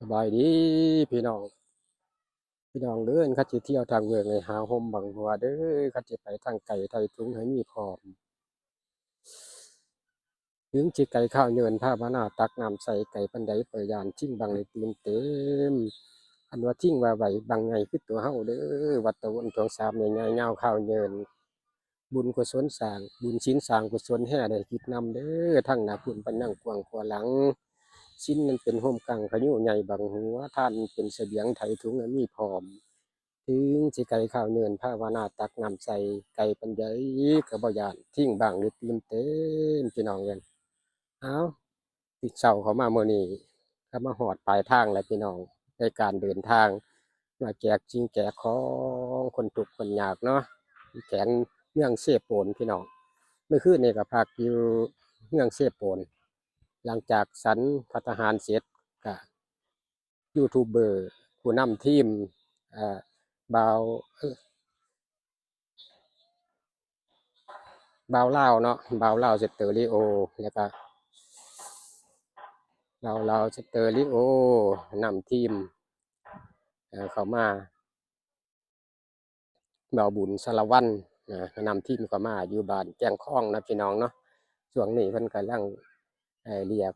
สบายดีพี่น้อง พี่น้องเด้อคัดสิเที่ยวทางเมืองให้หาห่มบังหัวเด้อคัดสิไปทางไก่ไทยถุงให้มีพร้อมถึงสิไก่ข้าวเยินผ้าพนาตักน้ำใส่ไก่ปันไดเปิดยานทิ้งบังเลยตื่นเต็มอันว่าทิ้งว่าไหวบังไงคือตัวเฮาเด้อวัดตะวันทองสามใหญ่ๆเงาข้าวเยินบุญกุศลสร้างบุญชิ้นสร้างกุศลแห่ได้คิดนำเด้อทั้งหน้าคุณปันนั่งกวางขวาหลัง ชิ้นนั้นเป็นห่มกังขยุใหญ่บังหัวท่านเป็นเสบียงไถถุงมีพร้อม ถึงสิไก่ข้าวเนินผ้าวานาตักนำใส่ไก่ปันใหญ่กระบยานทิ้งบางหรือตื่นเต้นพี่น้องเงินเอาติดเสาเขามาเมื่อนี้ก็มาหอดปลายทางแล้วพี่น้องในการเดินทาง มาแจกจริงแจกของคนทุกคนยากเนาะแขงเมืองเสพโปนพี่น้องเมื่อคืนนี่ก็พักอยู่เมืองเสพโปน หลังจากสันพัฒหารเสร็จก็ยูทูบเบอร์ผู้นำทีมเอ่อบาวเอ้ยบาวเล่าเนาะบาวเล่าวสเตอริโอแล้วก็บาวลาวสเตอริโอนำทีมเเข้ามาบาวบุญสารวันนะนำทีมเข้ามาอยู่บ้านแจ้งข้องนะพี่น้องเนาะช่วงนี้เพิ่นกำลัง เอ่อเรียก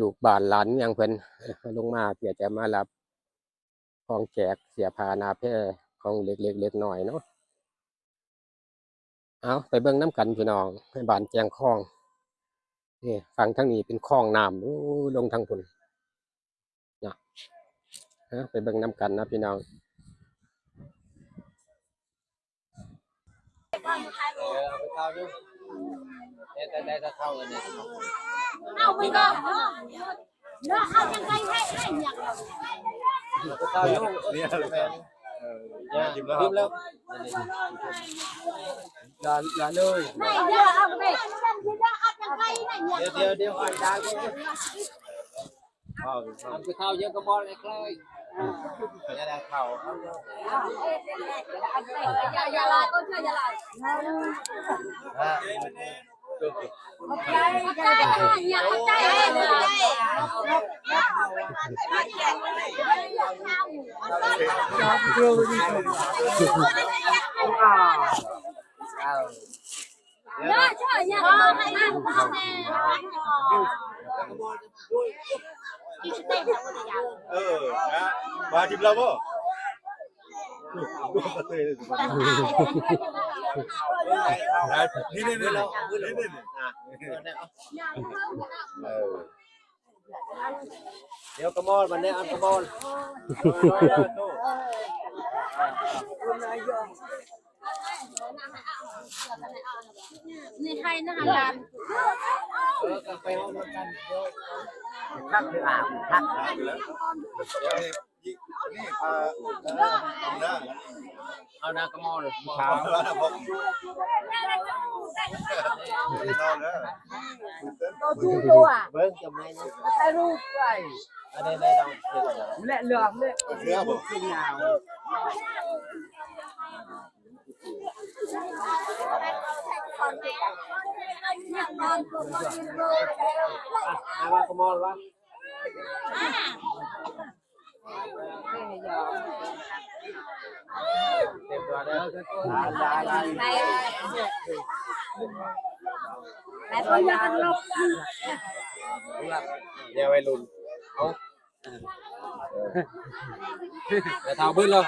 ลูกบ้านหลานเมียงเพิ่นลงมาเพื่อจะมารับของแจกเสียพานาแพร่ของเล็กๆเล็กน้อยเนาะเอาไปเบิ่งน้ำกันพี่น้องให้บานแจงคลองนี่ฝั่งทางนี้เป็นคลองน้ำลงทางพุ่นนะไปเบิ่งน้ำกันนะพี่น้องเออเอาไปข้าดูเนี่ย ได้ได้ถ้าเข้ากันเนี่ยเอาไปก่อนเนาะเอาจังไงให้ให้เนี่ยเอาไปเข้าดูเนี่ยแฟน เออเนี่ยยิ้มแล้วยิ้มแล้วอย่าอย่าเลย ให้เดี๋ยวเอาไปฉันที่ได้เอาจังไงให้เนี่ย เดี๋ยวเดี๋ยวเดี๋ยวไอ้ดาวก็เข้าเอาไปเข้าเยอะก็บอลเลยเลยจะ ได้เข้าอย่าอย่าลายก็เชื่อลายฮะใจใจอย่าใจเลยเนาะเชื่ออย่าลายให้มันแน่ที่สเต็ปแล้วก็จะเออนะมาจิบเราบ่นี่นี่นี่นี่นี่เออเดี๋ยวกระมอลมันนี่อันกระมอลนี่ให้นะคะร้านไปห้องกันทักอ่าทัก นี่พาหน้าเอานากระมอลขาวแล้วนะผมนอนแล้วดูตัวเบิ้งจำไม่นะถ่ายรูปไว้อันนี้ได้ต้องเสร็จแล้วและเหลืองเลยเนื้อผมกินยาวเอาว่ากระมอลวะ เต็มตัวแล้วได้ได้ในแต่ตัวอยางลบเดี๋ยวไปลุนเอาเดี๋ยวเท้าบึ้นเลย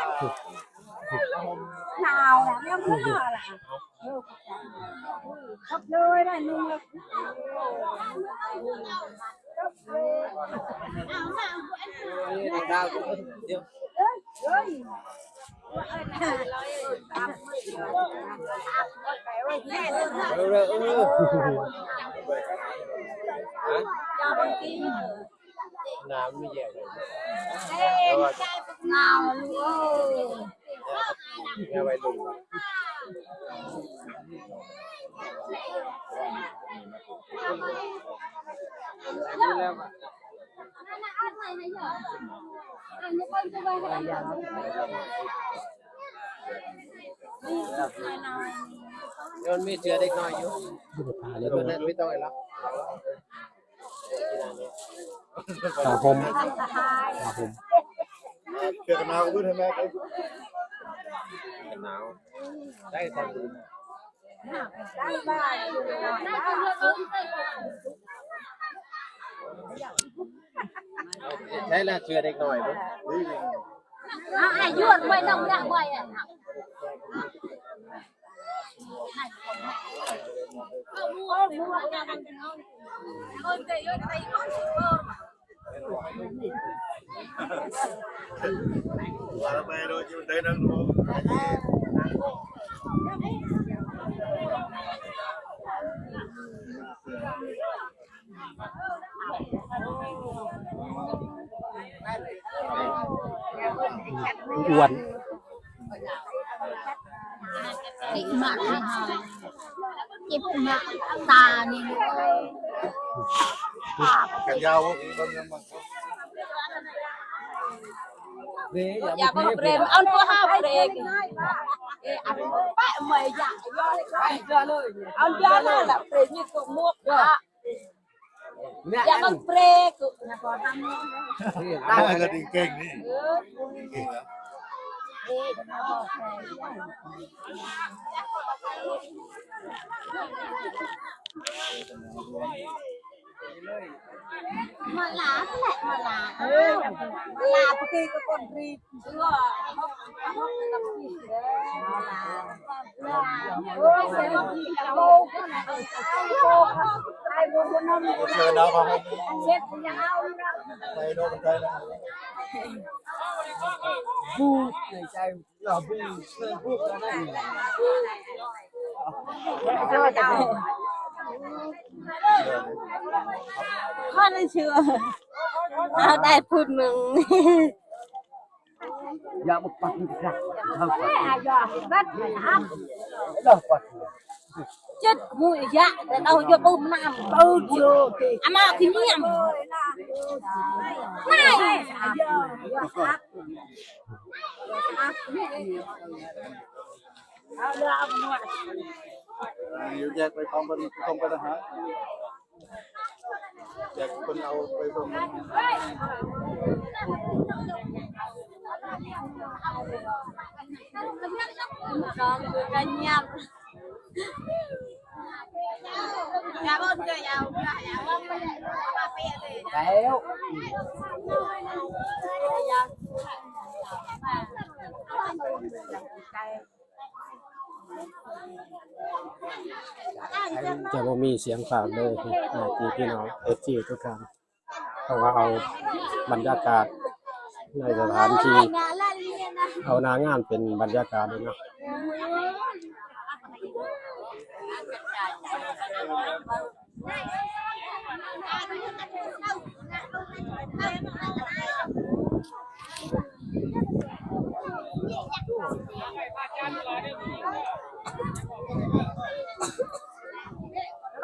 หนาวแหละไม่ต้องพูดหรอกครับเลยได้นุ่งเลย ดาวเดี๋ยวเฮ้ยเร็วเร็วเออน้ำไม่แย่เลยหนาวลูกเดี๋ยวไปลุนแล้วอันนี้คนจะไปให้เดี๋ยวมีเชื้อเด็กน้อยอยู่อยู่ในป่าเลเดี๋ยยวตัวนั้นไม่ต้องไอ้ละตาผมตาผมเกี่ยวกับน้ำด้วยใช่ไหมหนาวได้ตอนนี้ ใช่แล้วเชื่อเด็กหน่อยมั้งเอาให้ยวดไว้น้องอยากไว้อะเอาบัวบัวเนี่ยมันเป็นเอาเอาเตยไปก่อนเออว่าทำไมโดนจิ้มได้นั่งดู อ้วนติมักให้หายเจ็บมักตานี่กันยาวต้นยังมันอย่ามาเปรมเอาตัวห้าเปรมเอออันแปะไม่อยากย่อเลยเอาย่อเลยแหละเปรมนี่ตัวมวกอะอย่ามาเปรมกูนะพอทำนี่ได้ก็ดีเก่งนี่ ล้วมาลาแหละมาลาเออลาปกติก็คนรีบเชื่อเขาเขาจะทำผิดเลย ลาลาโอ้ยเสียงที่จะโลกนะโลก ไอ้บุญน้ำเจอน้ำมาให้เช็ดยาวไปโดนใจนะก็จะข้าได้เชื่อได้พูดมึงอย่ามาปักนี่ครับ chết mùi dạ để đâu cho bơm nằm bơm vô à mà thì miệng này อยู่แยกไปกองเป็นกองเป็นทหารแยกคนเอาไปส่ง con tôi ra nhau dạ ơn trời giàu dạ ơn ba phe thì Kéo. Hãy จะบ่มีเสียงฝากเลยอ่าที่พี่น้องเอจีทุกท่านเพราะว่าเอาบรรยากาศในสถานที่เอานางานเป็นบรรยากาศเลยเนาะได้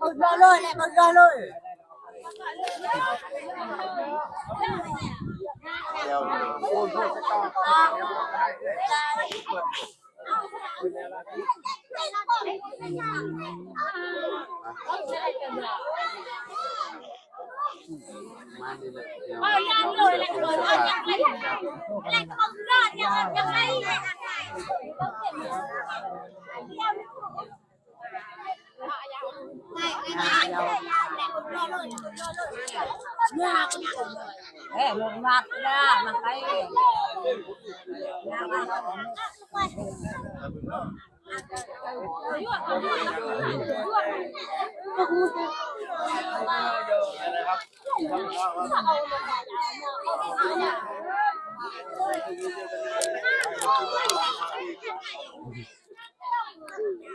một giờ rồi này một giờ rồi Ờ, nhận rồi, nhận rồi, nhận lấy. Lại không nhận. Eh, lumat na, makay.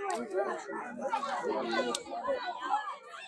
Thank you.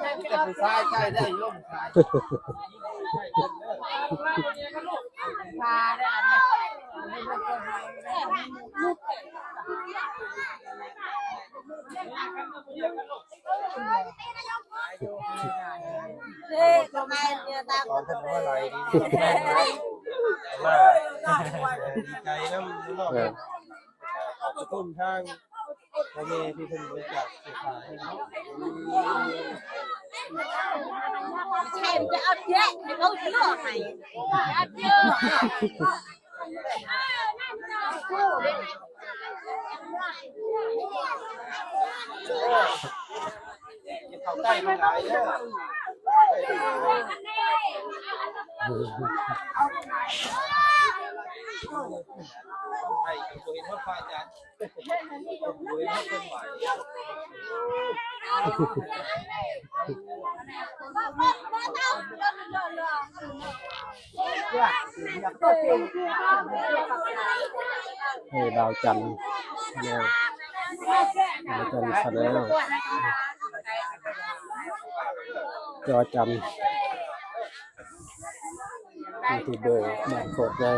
แต่ผู้ชายใช่ได้ย่อมชายเด็กทำไมเนี่ยตาไดีมาดี ใจน้ำนองเออขอบคุณทางพ่อแม่ที่เพิ่นบริจาคเสื้อผ้าให้เนาะใช่มันจะเอาเยอะให้เขาเลือกให้เอาเยอะอย่า เข้าใกล้มันหลายเด้ ใช่กับตัวเองพ่อพระอจารย์ตัวเองพ่อเป็นหวานให้ดาวจันทร์ดาวจันทร์แสดงจอจันทร์ยูทูบเบอร์บาโคตรใหญ่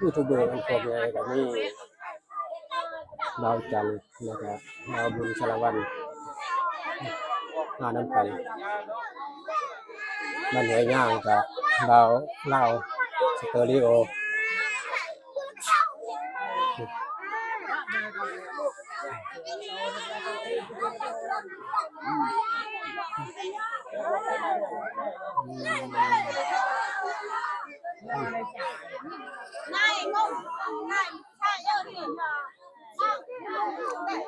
ยูทูบเบอร์บ้านโคตรใหญ่ก็มีดาวจันทร์นะครับดาวบุญสาวันมาน้ำกันมันเหนื่อยย่างกับดาวเล่าวสเตอริโอนายงงนายใช่เยอะดิ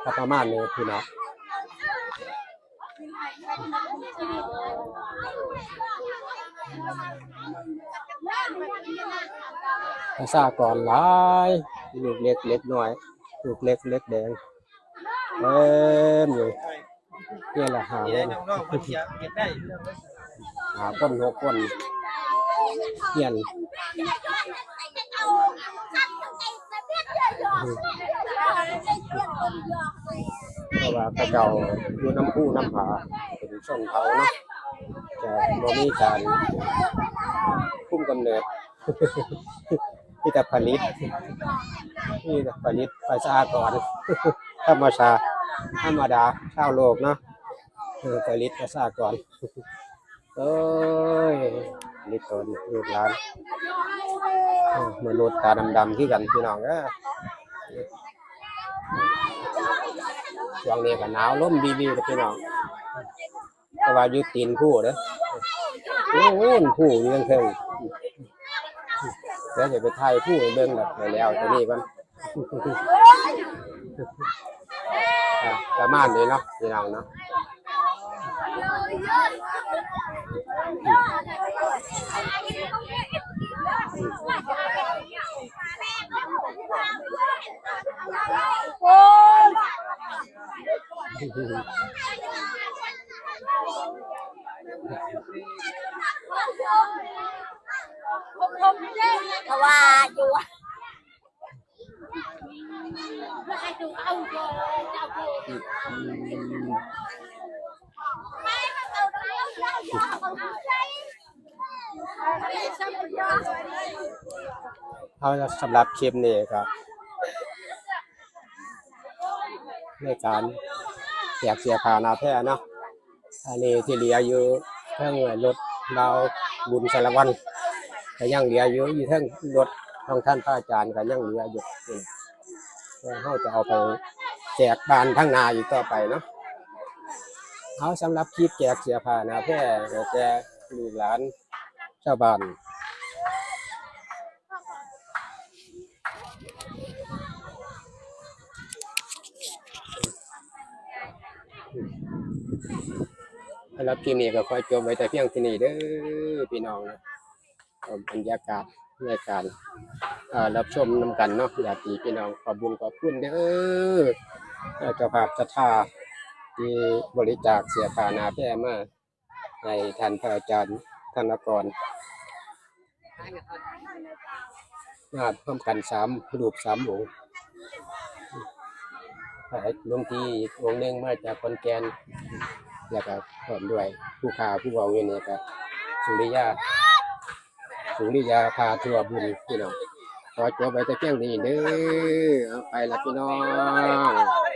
ก็ประมาณนี้พี่น้องภาษาก่อนหลายลูกเล็กเล็กน้อยลูกเล็กเล็กแดงเต็มอยู่นี่แหละหาเหาคนหกคนเฮียน เพราะว่าพระเจ้าอยู่น้ำผู้น้ำผาเป็นชนเขาเนาะจะบ่มีการคุมกำเนิดที่แต่ผลิตที่แต่ผลิตไประชาดกรธรรมชาติธรรมดาชาวโลกเนาะผลิตไประชาดกรเอ้ยนี่ตนลูกหลานมนุษย์ตาดำๆที่กันพี่น้องเอ้ ช่วงนี้ก็หนาวลมดีๆเลยพี่น้องแต่ว่าอยู่ตีนผู้เด้อโอ้โหผู้อยู่เทิงๆเดี๋ยวจะไปถ่ายผู้เบิ่งแบบไปแล้วตัวนี้มันอะประมาณนี้เนาะพี่น้องเนาะ โอ้ยเพราะว่าอยู่ให้ดูเอาก็จะเอาไม่มาเอาแล้วเอาใจ เอาสำหรับคลิปนี้ครับในการแจกเสียผ่านาแพ้เนาะอันนี้ที่เหลืออยู่เทั้งรถเราบุญสารวันก็ยังเหลืออยู่อยู่เทั้งรถของท่านพระอาจารย์ก็ยังเหลืออยู่เราจะเอาไปแจกบานทั้งนาอีกต่อไปเนาะเอาสำหรับคลิปแจกเสียผ่านาแพ้แจกลูกหลาน ชาวบ้านสำหรับคลิปนี้ก็คอยจบไว้แต่เพียงที่นี่เด้อพี่น้องนะบรรยากาศในการรับชมนำกันเนาะอยาตีพี่น้องขอบุญขอบคุณเด้อเจ้าภาพจะท่าที่บริจาคเสียภานาแพ่มาให้ท่นพระอาจารย์ ธนากรมาพร้อมกันสามรูปสามองค์หลวงพี่อีกองค์หนึ่งมาจากคอนแกนแล้วก็พร้อมด้วยผู้ข่าผู้เว้าอยู่นี่ก็สุริยาสุริยาพาทัวบุญพี่น้องขอจบไปแต่เพียงนี้เด้อไปละพี่น้อง